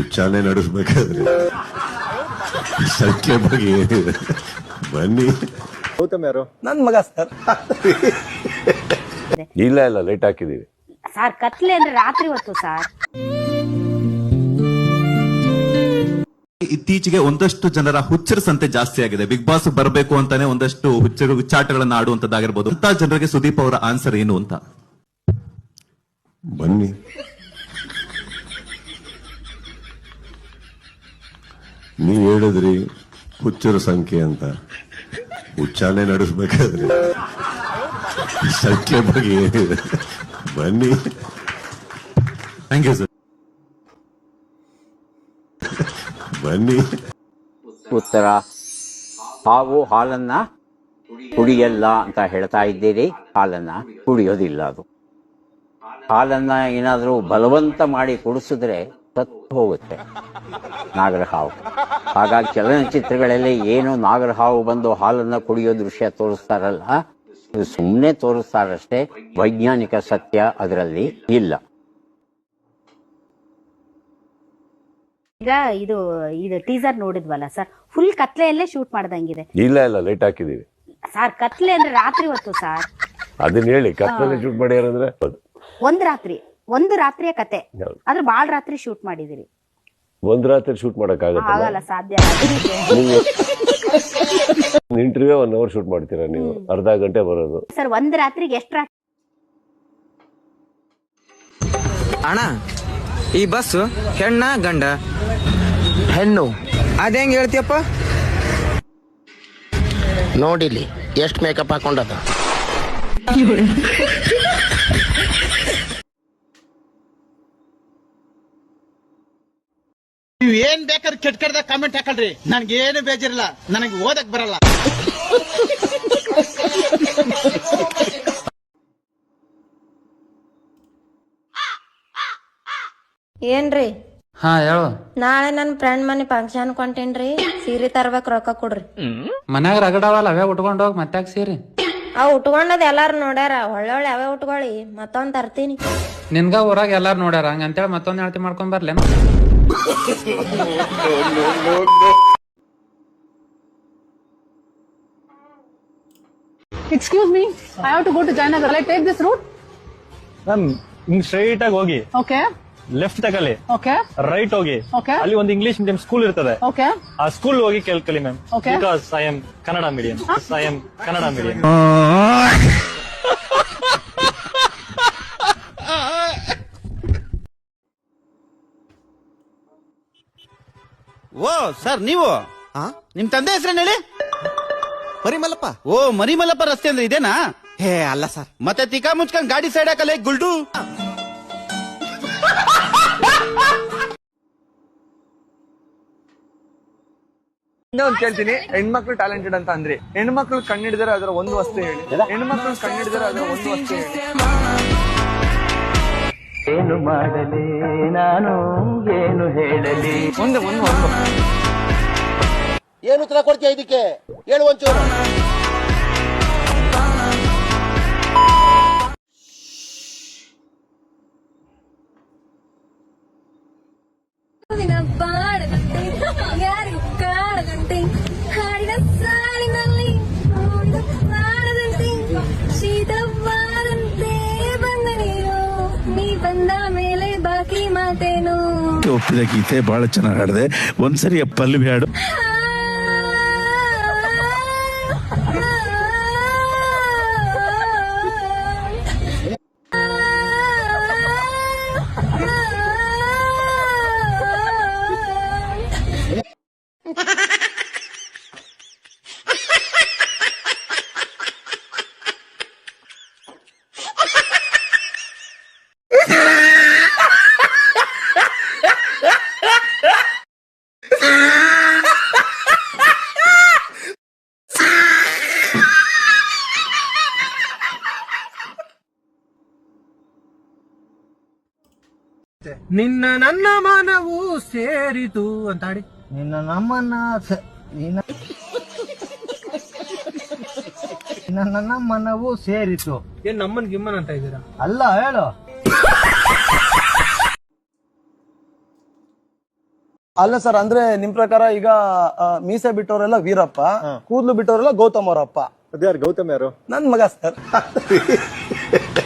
ಉಚ್ಚಾರಣೆ ನಡೆಸ್ಬೇಕಾದ್ರೆ. ಸಂಖ್ಯೆ ಬಗ್ಗೆ ಏನಿದೆ ಬನ್ನಿ. ಗೌತಮ್ ಯಾರು? ನನ್ ಮಗ ಸರ್. ಇಲ್ಲ ಇಲ್ಲ ಲೈಟ್ ಹಾಕಿದೀವಿ ಸರ್ ಕತ್ಲೆ ಅಂದ್ರೆ ರಾತ್ರಿ ಹೊತ್ತು ಸರ್. ಇತ್ತೀಚೆಗೆ ಒಂದಷ್ಟು ಜನರ ಹುಚ್ಚರ ಸಂತೆ ಜಾಸ್ತಿ ಆಗಿದೆ. ಬಿಗ್ ಬಾಸ್ ಬರಬೇಕು ಅಂತಾನೆ ಒಂದಷ್ಟು ಹುಚ್ಚರು ಹುಚ್ಚಾಟಗಳನ್ನ ಆಡುವಂತದ್ದಾಗಿರ್ಬೋದು ಅಂತ ಜನರಿಗೆ ಸುದೀಪ್ ಅವರ ಆನ್ಸರ್ ಏನು ಅಂತ? ಬನ್ನಿ. ನೀವ್ ಹೇಳಿದ್ರಿ ಹುಚ್ಚರ ಸಂಖ್ಯೆ ಅಂತ. ಉಚ್ಚಾರಣೆ ನಡೆಸ್ಬೇಕಾದ್ರೆ. ಸಂಖ್ಯೆ ಬಗ್ಗೆ ಏನಿದೆ? ಬನ್ನಿ. ಥ್ಯಾಂಕ್ ಯು ಸರ್ ಬನ್ನಿ. ಉತ್ತರ. ಹಾವು ಹಾಲನ್ನ ಕುಡಿಯಲ್ಲ ಅಂತ ಹೇಳ್ತಾ ಇದ್ದೀರಿ. ಹಾಲನ್ನ ಕುಡಿಯೋದಿಲ್ಲ ಅದು. ಹಾಲನ್ನ ಏನಾದರೂ ಬಲವಂತ ಮಾಡಿ ಕುಡಿಸಿದ್ರೆ ಹೋಗುತ್ತೆ. ನಾಗರಹಾವು. ಹಾಗಾಗಿ ಚಲನಚಿತ್ರಗಳಲ್ಲಿ ಏನು ನಾಗರಹಾವು ಬಂದು ಹಾಲನ್ನ ಕುಡಿಯೋ ದೃಶ್ಯ ತೋರಿಸ್ತಾರಲ್ಲ ಇದು ಸುಮ್ಮನೆ ತೋರಿಸ್ತಾರಷ್ಟೇ ವೈಜ್ಞಾನಿಕ ಸತ್ಯ ಅದರಲ್ಲಿ ಇಲ್ಲ. ಈಗ ಇದು ಇದು ಟೀಸರ್ ನೋಡಿದ್ವಲ್ಲ ಸರ್ ಫುಲ್ ಕತ್ಲೆಯಲ್ಲೇ ಶೂಟ್ ಮಾಡ್ದಂಗಿದೆ. ಇಲ್ಲ ಇಲ್ಲ ಲೈಟ್ ಹಾಕಿದೀವಿ ಸರ್ ಕತ್ಲೆ ಅಂದ್ರೆ ರಾತ್ರಿ ಹೊತ್ತು ಸರ್ ಅದನ್ನ ಹೇಳಿ ಕತ್ಲೆ ಶೂಟ್ ಮಾಡ್ಯಾರಂದ್ರೆ ಒಂದ್ ರಾತ್ರಿ. ಒಂದು ರಾತ್ರಿಯ ಕತೆ. ಆದ್ರೆ ಬಾಳ್ ರಾತ್ರಿ ಶೂಟ್ ಮಾಡಿದಿರಿ. ಒಂದ್ ರಾತ್ರಿ ಶೂಟ್ ಮಾಡಕ್ ಆಗಲ್ಲ ಸಾಧ್ಯ ನೀವು ಇಂಟರ್ವ್ಯೂ ಒನ್ ಅವರ್ ಶೂಟ್ ಮಾಡ್ತೀರಾ ನೀವು? ಅರ್ಧ ಗಂಟೆ ಬರೋದು. ಸರ್ ಒಂದ್ ರಾತ್ರಿಗೆ ಎಷ್ಟು ರಾತ್ರಿ? ಅಣ್ಣ ಈ ಬಸ್ ಹೆಣ್ಣ ಗಂಡ? ಹೆಣ್ಣು. ಅದೇಂಗ್ ಹೇಳ್ತೀಯಪ್ಪ? ನೋಡಿಲಿ ಎಷ್ಟು ಮೇಕಪ್ ಹಾಕೊಂಡದ? ನೀವ್ ಏನ್ ಬೇಕಾದ್ರೆ ಕೆಟ್ಟ ಕೆಟ್ಟದಾಗ ಕಾಮೆಂಟ್ ಹಾಕಲ್ರಿ ನನ್ಗೆ ಏನು ಬೇಜಾರಿಲ್ಲ. ನನಗೆ ಓದಕ್ ಬರಲ್ಲ. ಏನ್ರಿ? ಹಾ ಹೇಳು. ನಾಳೆ ನನ್ ಫ್ರೆಂಡ್ ಮನೆ ಫಂಕ್ಷನ್ ಕೊಂಟೇನ್ರಿ ಸೀರೆ ತರ್ಬೇಕ್ ರೊಕ್ಕ ಕೊಡ್ರಿ. ಮನ್ಯಾಗ ರಗಡವಲ್ಲ ಅವೇ ಉಟ್ಕೊಂಡ್ ಹೋಗಿ ಮತ್ತೆ ಸೀರೆ? ಅವ್ ಉಟ್ಕೊಂಡದ್ ಎಲ್ಲಾರು ನೋಡ್ಯಾರ. ಒಳ್ಳೆ ಒಳ್ಳೆ ಅವೇ ಉಟ್ಕೊಳ್ಳಿ. ಮತ್ತೊಂದ್ ತರ್ತೀನಿ. ನಿನ್ಗ ಊರಾಗ ಎಲ್ಲಾರು ನೋಡ್ಯಾರ? ಹಂಗಂತೇಳಿ ಮತ್ತೊಂದ್ ಹೇಳ್ತಿ ಮಾಡ್ಕೊಂಡ್ ಬರ್ಲೇನ? Excuse me I have to go to Jayanagar like take this route ma'am ಹಿಂಗ್ ಸ್ಟ್ರೈಟ್ ಆಗಿ ಹೋಗಿ. ಓಕೆ ಲೆಫ್ಟ್ ತಗೊಳ್ಳಿ. ಓಕೆ ರೈಟ್ ಹೋಗಿ. Okay. ಅಲ್ಲಿ ಒಂದು ಇಂಗ್ಲಿಷ್ ಮೀಡಿಯಂ ಸ್ಕೂಲ್ ಇರ್ತದೆ. ಓಕೆ ಆ ಸ್ಕೂಲ್ ಹೋಗಿ ಕೇಳ್ಕೊಳ್ಳಿ ma'am Okay. Because I am Kannada medium I am Kannada medium O sir ನೀವು? ನಿಮ್ ತಂದೆ ಹೆಸರೇನು ಹೇಳಿ? ಮರಿಮಲ್ಲಪ್ಪ. ಓ ಮರಿಮಲ್ಲಪ್ಪ ರಸ್ತೆ ಅಂದ್ರೆ ಇದೇನಾ? ಹೇ ಅಲ್ಲ ಸರ್. ಮತ್ತೆ ತಿಕಾ ಮುಚ್ಕೊಂಡ್ ಗಾಡಿ ಸೈಡ್ ಹಾಕಲ್ಲ ಗುಲ್ಡು ಇನ್ನೊಂದ್ ಕೇಳ್ತೀನಿ ಹೆಣ್ಮಕ್ಳು ಟ್ಯಾಲೆಂಟೆಡ್ ಅಂತ ಅಂದ್ರೆ. ಹೆಣ್ಮಕ್ಳು ಕಣ್ಣಿಡಿದ್ರೆ ಅದರ ಒಂದು ವಸ್ತು ಹೇಳಿ. ಹೆಣ್ಮಕ್ಳು ಕಣ್ಣಿಡಿದ್ರೆ ಅದರ ಒಂದು ವಸ್ತು ಹೇಳಿ. ಏನು ಮಾಡಲಿ ನಾನು ಏನು ಹೇಳಲಿ? ಮುಂದೆ ಒಂದು. ಏನು ಉತ್ತರ ಕೊಡ್ತೀಯ ಇದಕ್ಕೆ? ಹೇಳು ಒಂಚೂರು. ಒಪ್ಪಿದ ಗೀತೆ ಬಹಳ ಚೆನ್ನಾಗಿ ಹಾಡಿದೆ. ಒಂದ್ಸರಿ ಪಲ್ಲವಿ ಹಾಡು ನಿನ್ನ ನನ್ನ ಮನವು ಸೇರಿತು ಅಂತ ಹಾಡಿ ನಿನ್ನ ನಮ್ಮನ್ನ ಸ- ನಿನ್ನ ನಿನ್ನ ನನ್ನ ಮನವು ಸೇರಿತು. ಏನ್ ನಮ್ಮನ್ ಗಿಮ್ಮನ್ ಅಂತ ಇದ್ದೀರಾ? ಅಲ್ಲ ಹೇಳು. ಅಲ್ಲ ಸರ್ ಅಂದ್ರೆ ನಿಮ್ ಪ್ರಕಾರ ಈಗ ಆ, ಮೀಸೆ ಬಿಟ್ಟವರೆಲ್ಲ ವೀರಪ್ಪ ಕೂದಲು ಬಿಟ್ಟವರೆಲ್ಲ ಗೌತಮ್ ಅವರಪ್ಪ. ಅದ್ಯಾರು ಗೌತಮ್ ಯಾರು? ನನ್ ಮಗ ಸರ್.